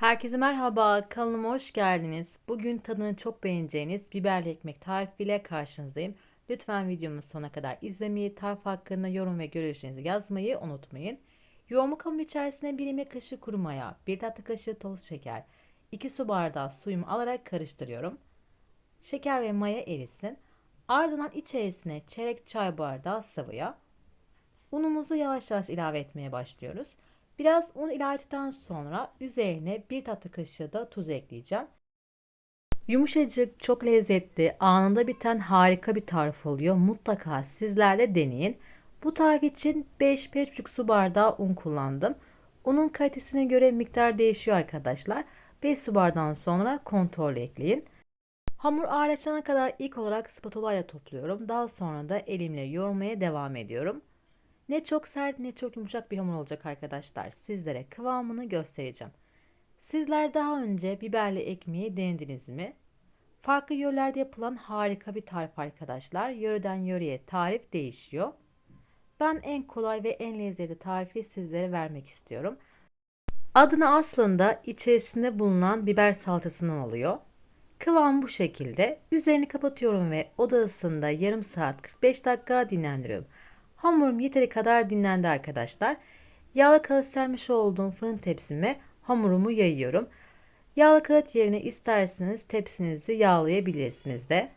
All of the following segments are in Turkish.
Herkese merhaba, kanalıma hoş geldiniz. Bugün tadını çok beğeneceğiniz biberli ekmek tarifiyle karşınızdayım. Lütfen videomu sonuna kadar izlemeyi, tarif hakkında yorum ve görüşlerinizi yazmayı unutmayın. Yoğurma kabım içerisine 1 yemek kaşığı kuru maya, 1 tatlı kaşığı toz şeker, 2 su bardağı suyumu alarak karıştırıyorum. Şeker ve maya erisin. Ardından içerisine çeyrek çay bardağı sıvı yağ, Unumuzu yavaş yavaş ilave etmeye başlıyoruz. Biraz un ilave ettikten sonra üzerine bir tatlı kaşığı da tuz ekleyeceğim. Yumuşacık, çok lezzetli, anında biten harika bir tarif oluyor. Mutlaka sizler de deneyin. Bu tarif için 5-5,5 su bardağı un kullandım. Unun kalitesine göre miktar değişiyor arkadaşlar. 5 su bardağından sonra kontrol ekleyin. Hamur ağırlaşana kadar ilk olarak spatula ile topluyorum. Daha sonra da elimle yoğurmaya devam ediyorum. Ne çok sert ne çok yumuşak bir hamur olacak arkadaşlar. Sizlere kıvamını göstereceğim. Sizler daha önce biberli ekmeği denediniz mi? Farklı yörelerde yapılan harika bir tarif arkadaşlar. Yöreden yöreye tarif değişiyor. Ben en kolay ve en lezzetli tarifi sizlere vermek istiyorum. Adını aslında içerisinde bulunan biber salatasından alıyor. Kıvam bu şekilde. Üzerini kapatıyorum ve oda ısısında yarım saat 45 dakika dinlendiriyorum. Hamurum yeteri kadar dinlendi arkadaşlar. Yağlı kağıt sermiş olduğum fırın tepsime hamurumu yayıyorum. Yağlı kağıt yerine isterseniz tepsinizi yağlayabilirsiniz de.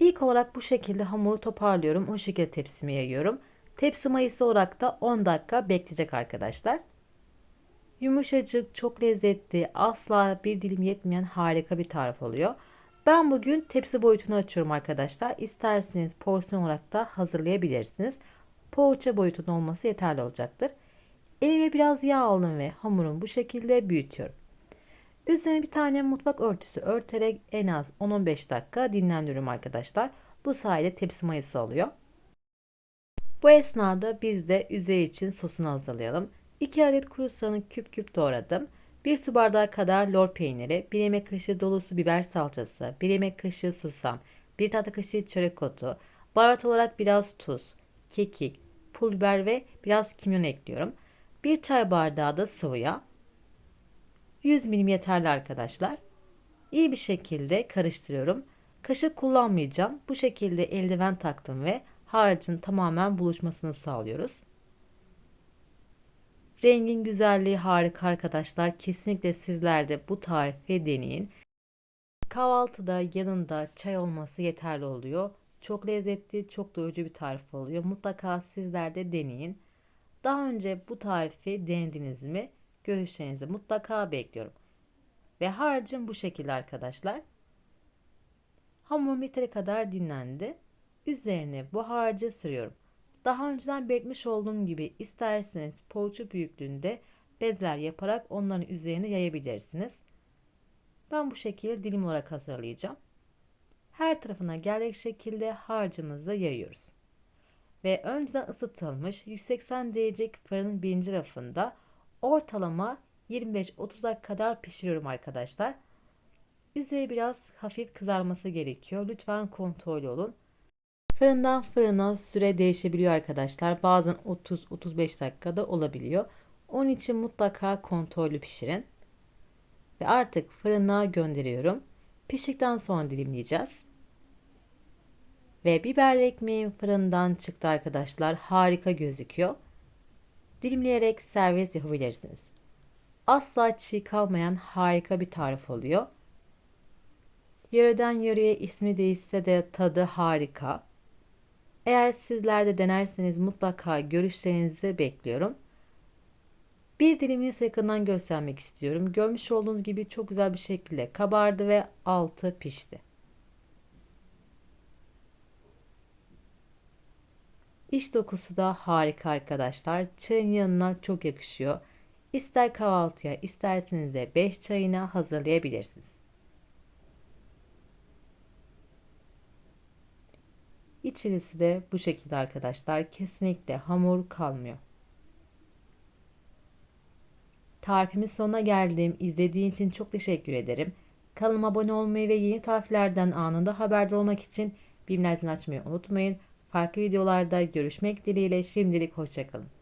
İlk olarak bu şekilde hamuru toparlıyorum. O şekilde tepsime yayıyorum. Tepsi mayası olarak da 10 dakika bekleyecek arkadaşlar. Yumuşacık, çok lezzetli, asla bir dilim yetmeyen harika bir tarif oluyor. Ben bugün tepsi boyutunu açıyorum arkadaşlar. İsterseniz porsiyon olarak da hazırlayabilirsiniz. Poğaça boyutunun olması yeterli olacaktır. Elime biraz yağ aldım ve hamurumu bu şekilde büyütüyorum. Üzerine bir tane mutfak örtüsü örterek en az 10-15 dakika dinlendiriyorum arkadaşlar. Bu sayede tepsi mayası alıyor. Bu esnada biz de üzeri için sosunu hazırlayalım. 2 adet kuru soğanı küp küp doğradım. 1 su bardağı kadar lor peyniri, 1 yemek kaşığı dolusu biber salçası, 1 yemek kaşığı susam, 1 tatlı kaşığı çörek otu, baharat olarak biraz tuz, kekik, pul biber ve biraz kimyon ekliyorum. 1 çay bardağı da sıvı yağ. 100 milim yeterli arkadaşlar. İyi bir şekilde karıştırıyorum. Kaşık kullanmayacağım. Bu şekilde eldiven taktım ve harcın tamamen buluşmasını sağlıyoruz. Rengin güzelliği harika arkadaşlar. Kesinlikle sizler de bu tarifi deneyin. Kahvaltıda yanında çay olması yeterli oluyor. Çok lezzetli, çok doyurucu bir tarif oluyor. Mutlaka sizler de deneyin. Daha önce bu tarifi denediniz mi? Görüşlerinizi mutlaka bekliyorum. Ve harcım bu şekilde arkadaşlar. Hamur yeteri kadar dinlendi. Üzerine bu harcı sürüyorum. Daha önceden belirtmiş olduğum gibi isterseniz poğaça büyüklüğünde bezler yaparak onların üzerine yayabilirsiniz. Ben bu şekilde dilim olarak hazırlayacağım. Her tarafına gelecek şekilde harcımızı yayıyoruz. Ve önceden ısıtılmış 180 derecelik fırının birinci rafında ortalama 25-30 dakika kadar pişiriyorum arkadaşlar. Üzeri biraz hafif kızarması gerekiyor. Lütfen kontrol olun. Fırından fırına süre değişebiliyor arkadaşlar. Bazen 30-35 dakikada olabiliyor. Onun için mutlaka kontrollü pişirin. Ve artık fırına gönderiyorum. Piştikten sonra dilimleyeceğiz. Ve biberli ekmeğim fırından çıktı arkadaşlar. Harika gözüküyor. Dilimleyerek servis yapabilirsiniz. Asla çiğ kalmayan harika bir tarif oluyor. Yöreden yöreye ismi değişse de tadı harika. Eğer sizler de denerseniz mutlaka görüşlerinizi bekliyorum. Bir dilimini yakından göstermek istiyorum. Görmüş olduğunuz gibi çok güzel bir şekilde kabardı ve altı pişti. İç dokusu da harika arkadaşlar. Çayın yanına çok yakışıyor. İster kahvaltıya isterseniz de 5 çayına hazırlayabilirsiniz. İçerisi de bu şekilde arkadaşlar. Kesinlikle hamur kalmıyor. Tarifimin sonuna geldim. İzlediğin için çok teşekkür ederim. Kanalıma abone olmayı ve yeni tariflerden anında haberdar olmak için bildirimleri açmayı unutmayın. Farklı videolarda görüşmek dileğiyle şimdilik hoşçakalın.